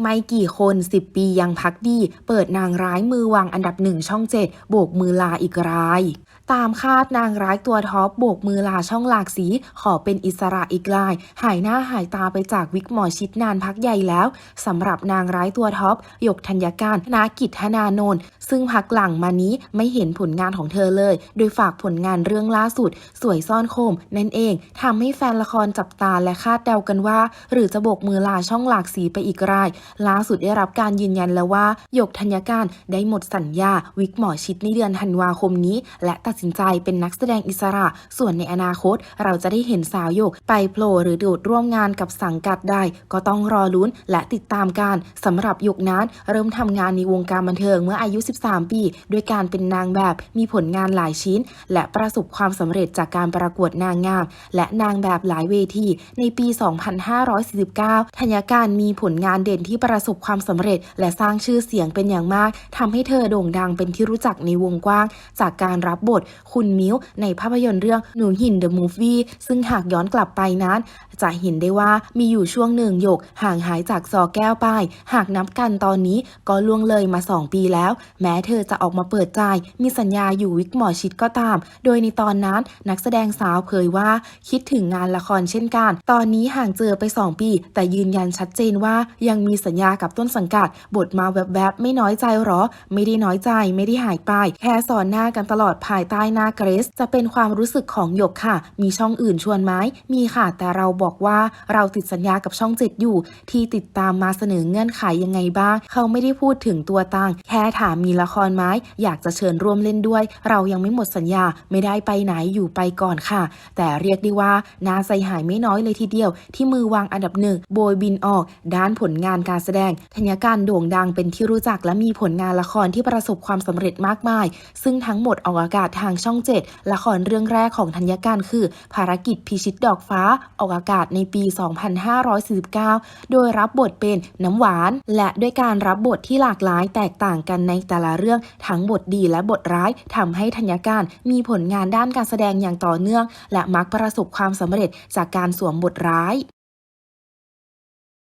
ไม่กี่คน 10 ปียังพักดี เปิดนางร้ายมือวางอันดับหนึ่งช่องเจ็ดโบกมือลาอีกราย ตามคาดนางร้ายตัวท็อปโบกมือลาช่องหลากสี ขอเป็นอิสระอีกราย หายหน้าหายตาไปจากวิกหมอชิดนานพักใหญ่แล้วสำหรับนางร้ายตัวท็อปหยกธัญการนากิจธนานนท์ซึ่งพักหลังมานี้ไม่เห็นผลงานของเธอเลย โดยฝากผลงานเรื่องล่าสุด สวยซ่อนโคม นั่นเองทำให้แฟนละครจับตาและคาดเดากันว่า หรือจะโบกมือลาช่องหลากสีไปอีกรายล่าสุดได้รับการยืนยันแล้วว่าหยกธัญการได้หมดสัญญาวิกหมอชิดในเดือนธันวาคมนี้ และตัดสินใจเป็นนักแสดงอิสระ ส่วนในอนาคต เราจะได้เห็นสาวหยกไปโผล่หรือโดดร่วมงานกับสังกัดใดก็ต้องรอลุ้นและติดตามการสำหรับหยกนั้น เริ่มทำงานในวงการบันเทิงเมื่ออายุ 13 ปี ด้วยการเป็นนางแบบมีผลงานหลายชิ้น และประสบความสำเร็จจากการประกวดนางงาม และนางแบบหลายเวทีในปี 2549ธัญการมีผลงานเด่นที่ประสบความสำเร็จ และสร้างชื่อเสียงเป็นอย่างมากทำให้เธอโด่งดังเป็นที่รู้จักในวงกว้าง จากการรับบทคุณมิ้ว ในภาพยนตร์เรื่องหนูหินเดอะมูฟวี่ซึ่งหากย้อนกลับไปนั้น จะเห็นได้ว่ามีอยู่ช่วงหนึ่งหยกห่างหายจากซอแก้วไป หากนับกันตอนนี้ก็ล่วงเลยมา 2 ปีแล้ว แม้เธอจะออกมาเปิดใจ มีสัญญาอยู่วิกหมอชิดก็ตาม โดยในตอนนั้นนักแสดงสาวเผยว่าคิดถึงงานละครเช่นกัน ตอนนี้ห่างเจอไป 2 ปี แต่ยืนยันชัดเจนว่ายังมีสัญญากับต้นสังกัด บทมาแวบๆ ไม่น้อยใจหรอ ไม่ได้น้อยใจไม่ได้หายไป แค่สอนหน้ากันตลอดภายใต้หน้าเกรซจะเป็นความรู้สึกของหยกค่ะ มีช่องอื่นชวนไหมมีค่ะ แต่เราบอกว่าเราติดสัญญากับช่องเจ็ดอยู่ ที่ติดตามมาเสนอเงื่อนไขยังไงบ้าง เขาไม่ได้พูดถึงตัวตังแค่ถามมีละครไหมอยากจะเชิญร่วมเล่นด้วย เรายังไม่หมดสัญญาไม่ได้ไปไหนอยู่ไปก่อนค่ะ แต่เรียกได้ว่าน่าใจหายไม่น้อยเลยทีเดียว ที่มือวางอันดับหนึ่งโบยบินออกด้านผลงานการแสดงธัญการโด่งดังเป็นที่รู้จักและมีผลงานละครที่ประสบความสำเร็จมากมาย ซึ่งทั้งหมดออกอากาศทางช่องเจ็ดละครเรื่องแรกของธัญการคือ ภารกิจพิชิตดอกฟ้า ออกอากาศในปี 2549 โดยรับบทเป็นน้ำหวาน และด้วยการรับบทที่หลากหลายแตกต่างกันในแต่ละเรื่องทั้งบทดีและบทร้ายทำให้ธัญการมีผลงานด้านการแสดงอย่างต่อเนื่อง และมักประสบความสำเร็จจากการสวมบทร้าย